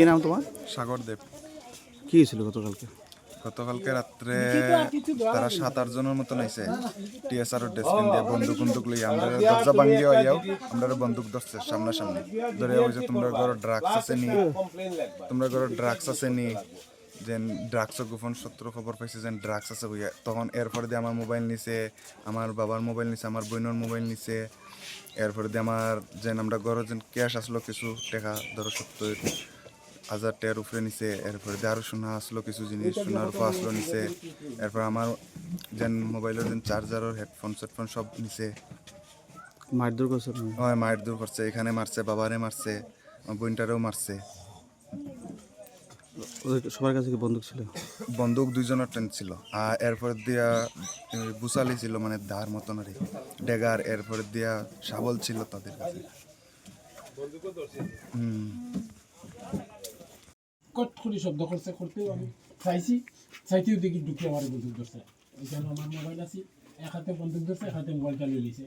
কি নাম তোমার? সাগর দেব। কি হয়েছিল গতকালকে? গতকালকে রাত্রে তারা সাত আট জনের মতন আইছে। টিএসআর ডেস্কিন দিয়ে বন্দুক বন্দুক লই আমরা দরজা ভাঙ্গিয়ে আইয়াও আমরা বন্দুক ধরছে সামনাসামনি। ধরে হয়েছে তোমরা ঘর ড্রাগস আছে নি তোমরা ঘর ড্রাগস আছে নি যেন ড্রাগস গোপন সত্র খবর পাইছে যেন ড্রাগস আছে বইয়া। তখন এরপরে দিয়ে আমার মোবাইল নিছে আমার বাবার মোবাইল নিছে আমার বোনের মোবাইল নিছে। এরপরে দিয়ে আমার যেন আমরা ঘরে যেন ক্যাশ আসলো কিছু টাকা ধরো সত্তর। হাজার টাকার উপরে নিছে এরপরে দিয়ে আরও সোনা আসলো কিছু জিনিস শোনার উপর আসলো নিছে এরপর আমার যেন মোবাইলের যেন চার্জারের হেডফোন সেটফোন সব নিছে। মারধর করছে হয় মায়ের দূর করছে এখানে মারছে বাবারে মারছে বোনটারেও মারছে। সবার কাছে কি বন্দুক ছিল? বন্দুক দুইজনের ট্রেন ছিল আর এরপর দিয়া বুসালি ছিল মানে দার মতন আর কি। ডেগার এরপর দিয়া শাবল ছিল তাদের কাছে। হুম। কট করে শব্দ করছে করতেও আমি চাইছি চাইতেও দেখি ঢুকে আমার বন্দুক ধরছে। এখানে আমার মোবাইল আছে এক হাতে বন্দুক ধরছে এক হাতে মোবাইলটা লই লিছে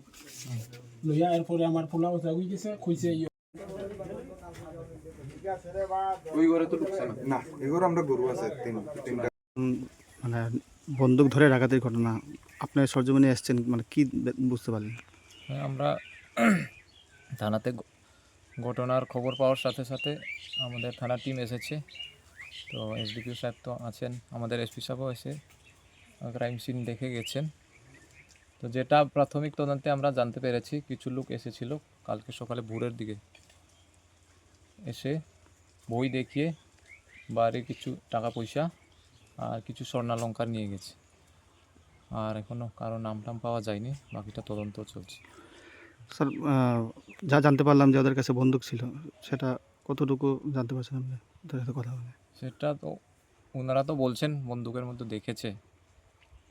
লইয়া এরপরে আমার পোলাও জাগুই গেছে কইছে না? এগুলো আমরা গরু আছে তিন তিনটা। মানে বন্দুক ধরে ডাকাতির ঘটনা আপনি সরজমিনে এসছেন মানে কি বুঝতে পারলেন? আমরা থানাতে ঘটনার খবর পাওয়ার সাথে সাথে আমাদের থানার টিম এসেছে। তো এসডিপিও সাহেব তো আছেন, আমাদের এসপি সাহেবও এসে ক্রাইম সিন দেখে গেছেন। তো যেটা প্রাথমিক তদন্তে আমরা জানতে পেরেছি, কিছু লোক এসেছিল কালকে সকালে ভোরের দিকে। এসে বই দেখিয়ে বাড়ির কিছু টাকা পয়সা আর কিছু স্বর্ণালঙ্কার নিয়ে গেছে। আর এখনও কারও নাম টাম পাওয়া যায়নি, বাকিটা তদন্ত চলছে। স্যার যা জানতে পারলাম যে ওদের কাছে বন্দুক ছিল, সেটা কতটুকু জানতে পারছেন আপনি? ওদের সাথে কথা বলে। সেটা তো ওনারা তো বলছেন, বন্দুকের মধ্যে দেখেছে।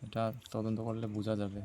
এটা তদন্ত করলে বোঝা যাবে।